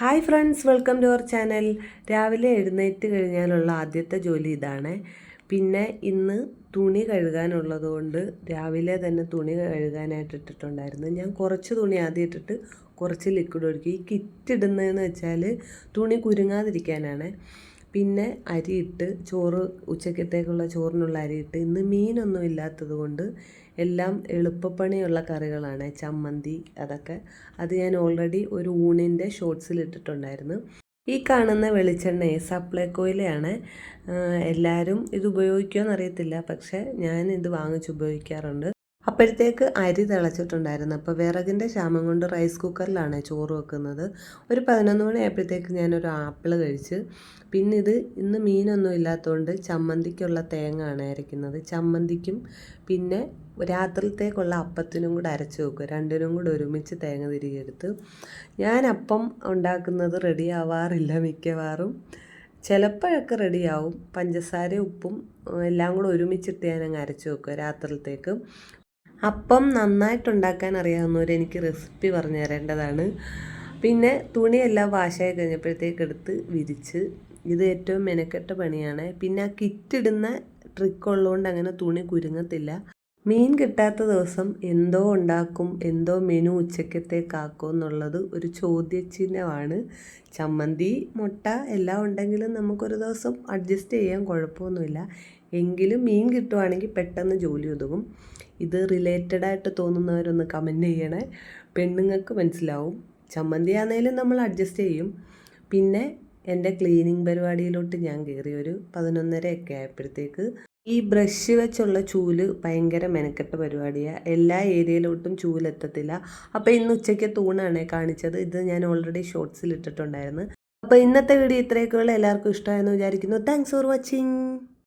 Hi friends welcome to our channel. രാവിലെ എഴുന്നേറ്റ് കഴിഞ്ഞാലുള്ള ആദ്യത്തെ ജോലി ഇതാണ്. പിന്നെ ഇന്ന് തുണി കഴുകാനുള്ളത് കൊണ്ട് രാവിലെ തന്നെ തുണി കഴുകാനായിട്ട് ഇട്ടിട്ടുണ്ടായിരുന്നു. ഞാൻ കുറച്ച് തുണി ആദ്യം ഇട്ടിട്ട് കുറച്ച് ലിക്വിഡ് ഒഴിക്കും. ഈ കിറ്റ് ഇടുന്നതെന്ന് വെച്ചാൽ തുണി കുരുങ്ങാതിരിക്കാനാണ്. പിന്നെ അരിയിട്ട് ചോറ് ഉച്ചക്കത്തേക്കുള്ള ചോറിനുള്ള അരിയിട്ട് ഇന്ന് മീനൊന്നും ഇല്ലാത്തത് കൊണ്ട് എല്ലാം എളുപ്പപ്പണിയുള്ള കറികളാണ്. ചമ്മന്തി അതൊക്കെ. അത് ഞാൻ ഓൾറെഡി ഒരു ഊണിന്റെ ഷോർട്സിൽ ഇട്ടിട്ടുണ്ടായിരുന്നു. ഈ കാണുന്ന വെളിച്ചെണ്ണയെ സപ്ലൈകോയിലെയാണ്. എല്ലാവരും ഇത് ഉപയോഗിക്കുമോ അറിയത്തില്ല പക്ഷേ ഞാൻ ഇത് വാങ്ങിച്ച് ഉപയോഗിക്കാറുണ്ട്. അപ്പോഴത്തേക്ക് അരി തിളച്ചിട്ടുണ്ടായിരുന്നു. അപ്പോൾ വിറകിന്റെ ക്ഷാമം കൊണ്ട് റൈസ് കുക്കറിലാണ് ചോറ് വെക്കുന്നത്. ഒരു പതിനൊന്ന് മണി ആയപ്പോഴത്തേക്ക് ഞാനൊരു ആപ്പിൾ കഴിച്ച് പിന്നെ ഇത് ഇന്ന് മീനൊന്നും ഇല്ലാത്തതുകൊണ്ട് ചമ്മന്തിക്കുള്ള തേങ്ങ ആണ് അരയ്ക്കുന്നത്. ചമ്മന്തിക്കും പിന്നെ രാത്രിത്തേക്കുള്ള അപ്പത്തിനും കൂടെ അരച്ച് വെക്കും രണ്ടിനും കൂടെ ഒരുമിച്ച് തേങ്ങ തിരികെടുത്ത്. ഞാൻ അപ്പം ഉണ്ടാക്കുന്നത് റെഡിയാവാറില്ല മിക്കവാറും. ചിലപ്പോഴൊക്കെ റെഡിയാവും പഞ്ചസാര ഉപ്പും എല്ലാം കൂടെ ഒരുമിച്ചിട്ട് ഞാൻ അങ്ങ് അരച്ച് വെക്കുക രാത്രിയിലത്തേക്ക് അപ്പം നന്നായിട്ടുണ്ടാക്കാൻ അറിയാവുന്നവർ എനിക്ക് റെസിപ്പി പറഞ്ഞു തരേണ്ടതാണ്. പിന്നെ തുണിയെല്ലാം വാഷായി കഴിഞ്ഞപ്പോഴത്തേക്ക് എടുത്ത് വിരിച്ച്. ഇത് ഏറ്റവും മെനക്കെട്ട പണിയാണ്. പിന്നെ ആ കിറ്റിടുന്ന ട്രിക്ക് ഉള്ളതുകൊണ്ട് അങ്ങനെ തുണി കുരുങ്ങത്തില്ല. മീൻ കിട്ടാത്ത ദിവസം എന്തോ ഉണ്ടാക്കും എന്തോ മെനു ഉച്ചക്കത്തേക്കാക്കും എന്നുള്ളത് ഒരു ചോദ്യചിഹ്നമാണ്. ചമ്മന്തി മുട്ട എല്ലാം ഉണ്ടെങ്കിലും നമുക്കൊരു ദിവസം അഡ്ജസ്റ്റ് ചെയ്യാൻ കുഴപ്പമൊന്നുമില്ല. എങ്കിലും മീൻ കിട്ടുവാണെങ്കിൽ പെട്ടെന്ന് ജോലി ഒതുങ്ങും. ഇത് റിലേറ്റഡ് ആയിട്ട് തോന്നുന്നവരൊന്ന് കമന്റ് ചെയ്യണേ. പെണ്ണുങ്ങൾക്ക് മനസ്സിലാവും. ചമ്മന്തി ആണെങ്കിലും നമ്മൾ അഡ്ജസ്റ്റ് ചെയ്യും. പിന്നെ എന്റെ ക്ലീനിങ് പരിപാടിയിലോട്ട് ഞാൻ കയറി ഒരു പതിനൊന്നരയൊക്കെ ആയപ്പോഴത്തേക്ക് ഈ ബ്രഷ് വെച്ചുള്ള ചൂൽ ഭയങ്കര മെനക്കെട്ട പരിപാടിയാണ് എല്ലാ ഏരിയയിലോട്ടും ചൂലെത്തത്തില്ല അപ്പോൾ ഇന്ന് ഉച്ചയ്ക്ക് തൂണാണ് കാണിച്ചത്. ഇത് ഞാൻ ഓൾറെഡി ഷോർട്സിൽ ഇട്ടിട്ടുണ്ടായിരുന്നു. അപ്പോൾ ഇന്നത്തെ വീഡിയോ ഇത്രയൊക്കെയുള്ള എല്ലാവർക്കും ഇഷ്ടമായെന്ന് വിചാരിക്കുന്നു. Thanks for watching